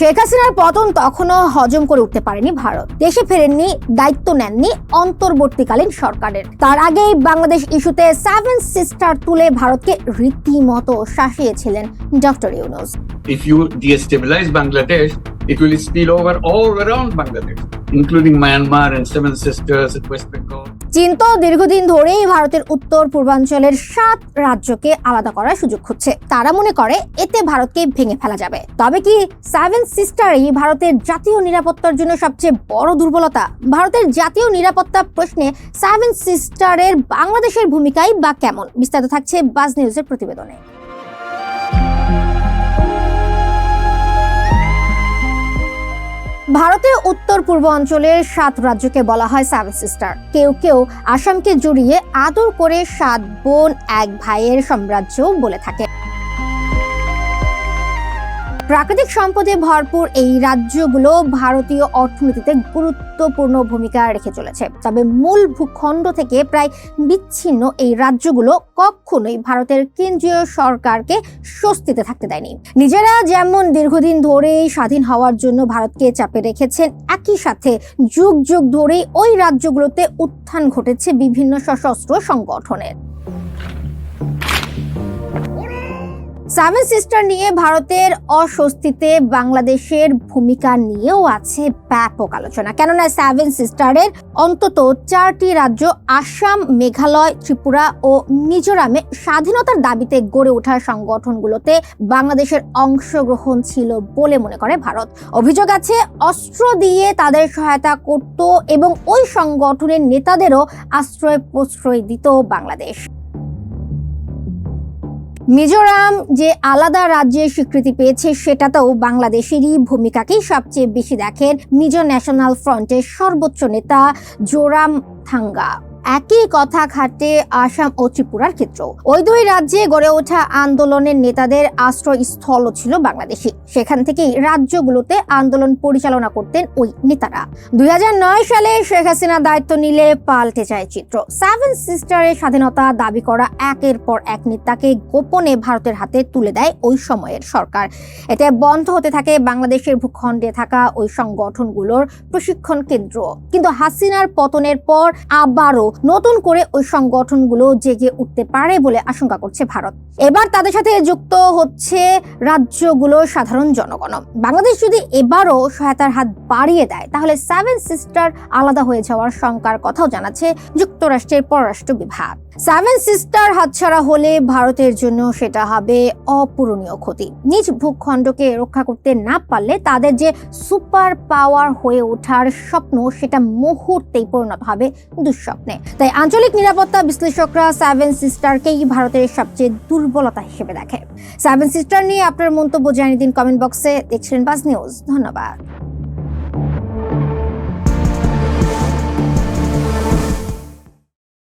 শেখ হাসিনার পতন তখনও হজম করে উঠতে পারেনি ভারত দেশে ফেরেননি দায়িত্ব নেননি অন্তর্বর্তীকালীন সরকারের তার আগেই বাংলাদেশ ইস্যুতে সেভেন সিস্টার তুলে ভারতকে রীতিমতো শাসিয়েছিলেন doctor Yunus if you destabilize Bangladesh, it will spill over all around Bangladesh, including Myanmar and Seven Sisters and West Bengal. চীন তো দীর্ঘদিন ধরেই ভারতের উত্তর পূর্বাঞ্চলের সাত রাজ্যকে আলাদা করার সুযোগ খুঁজছে। তারা মনে করে এতে ভারতকে ভেঙে ফেলা যাবে। তবে কি সেভেন সিস্টারই ভারতের জাতীয় নিরাপত্তার জন্য সবচেয়ে বড় দুর্বলতা? ভারতের জাতীয় নিরাপত্তা প্রশ্নে সেভেন সিস্টারের বাংলাদেশের ভূমিকাই বা কেমন? বিস্তারিত থাকছে বাজ নিউজের প্রতিবেদনে। ভারতের উত্তর পূর্ব অঞ্চলের সাত রাজ্যকে বলা হয় সেভেন সিস্টার কেউ কেউ আসামকে জড়িয়ে আদর করে সাত বোন এক ভাইয়ের সাম্রাজ্য বলে থাকে। প্রাকৃতিক সম্পদে ভরপুর এই রাজ্যগুলো ভারতীয় অর্থনীতিতে গুরুত্বপূর্ণ ভূমিকা রেখে চলেছে। তবে মূল ভূখণ্ড থেকে প্রায় বিচ্ছিন্ন এই রাজ্যগুলো কখনোই ভারতের কেন্দ্রীয় সরকারকে স্বস্তিতে থাকতে দেয়নি। নিজেরা যেমন দীর্ঘদিন ধরেই স্বাধীন হওয়ার জন্য ভারতকে চাপে রেখেছেন, একই সাথে যুগ যুগ ধরেই ওই রাজ্যগুলোতে উত্থান ঘটেছে বিভিন্ন সশস্ত্র সংগঠনের। সেভেন সিস্টার নিয়ে ভারতের অস্বস্তিতে বাংলাদেশের ভূমিকা নিয়েও আছে ব্যাপক আলোচনা। কেননা সেভেন সিস্টারের অন্তত চারটি রাজ্য, আসাম, মেঘালয়, ত্রিপুরা ও মিজোরামে স্বাধীনতার দাবিতে গড়ে ওঠা সংগঠনগুলোতে বাংলাদেশের অংশগ্রহণ ছিল বলে মনে করে ভারত। অভিযোগ আছে, অস্ত্র দিয়ে তাদের সহায়তা করত এবং ওই সংগঠনের নেতাদেরও আশ্রয় প্রশ্রয় দিত বাংলাদেশ। মিজোরাম যে আলাদা রাজ্যের স্বীকৃতি পেয়েছে, সেটাতেও বাংলাদেশেরই ভূমিকাকেই সবচেয়ে বেশি দেখেন মিজো ন্যাশনাল ফ্রন্টের সর্বোচ্চ নেতা জোরাম থাঙ্গা। একই কথা খাটে আসাম ও ত্রিপুরার ক্ষেত্র ওই দুই রাজ্যে গড়ে ওঠা আন্দোলনের নেতাদের আশ্রয়স্থল ছিল বাংলাদেশি। সেখান থেকেই রাজ্যগুলোতে আন্দোলন পরিচালনা করতেন ওই নেতারা। দুই হাজার নয় সালে শেখ হাসিনা দায়িত্ব নিলে পাল্টে যায় চিত্র। সেভেন সিস্টারের স্বাধীনতা দাবি করা একের পর এক নেতাকে গোপনে ভারতের হাতে তুলে দেয় ওই সময়ের সরকার। এতে বন্ধ হতে থাকে বাংলাদেশের ভূখণ্ডে থাকা ওই সংগঠনগুলোর প্রশিক্ষণ কেন্দ্র। কিন্তু হাসিনার পতনের পর আবারও নতুন করে ওই সংগঠনগুলো জেগে উঠতে পারে বলে আশঙ্কা করছে ভারত। এবার তাদের সাথে যুক্ত হচ্ছে রাজ্যগুলোর সাধারণ জনগণ। বাংলাদেশ যদি এবারও সহায়তার হাত বাড়িয়ে দেয়, তাহলে সেভেন সিস্টার আলাদা হয়ে যাওয়ার শঙ্কার কথাও জানাচ্ছে যুক্তরাষ্ট্রের পররাষ্ট্র বিভাগ। সেভেন সিস্টার হাতছাড়া হলে ভারতের জন্য সেটা হবে অপূরণীয় ক্ষতি। নিজ ভূখণ্ডকে রক্ষা করতে না পারলে তাদের যে সুপার পাওয়ার হয়ে ওঠার স্বপ্ন, সেটা মুহূর্তেই পরিণত হবে দুঃস্বপ্নে। তাই আঞ্চলিক নিরাপত্তা বিশ্লেষকরা সেভেন সিস্টারকেই ভারতের সবচেয়ে দুর্বলতা হিসেবে দেখে। সেভেন সিস্টার নিয়ে আপনার মন্তব্য জানিয়ে দিন কমেন্ট বক্সে দেখছিলেন বাস নিউজ ধন্যবাদ।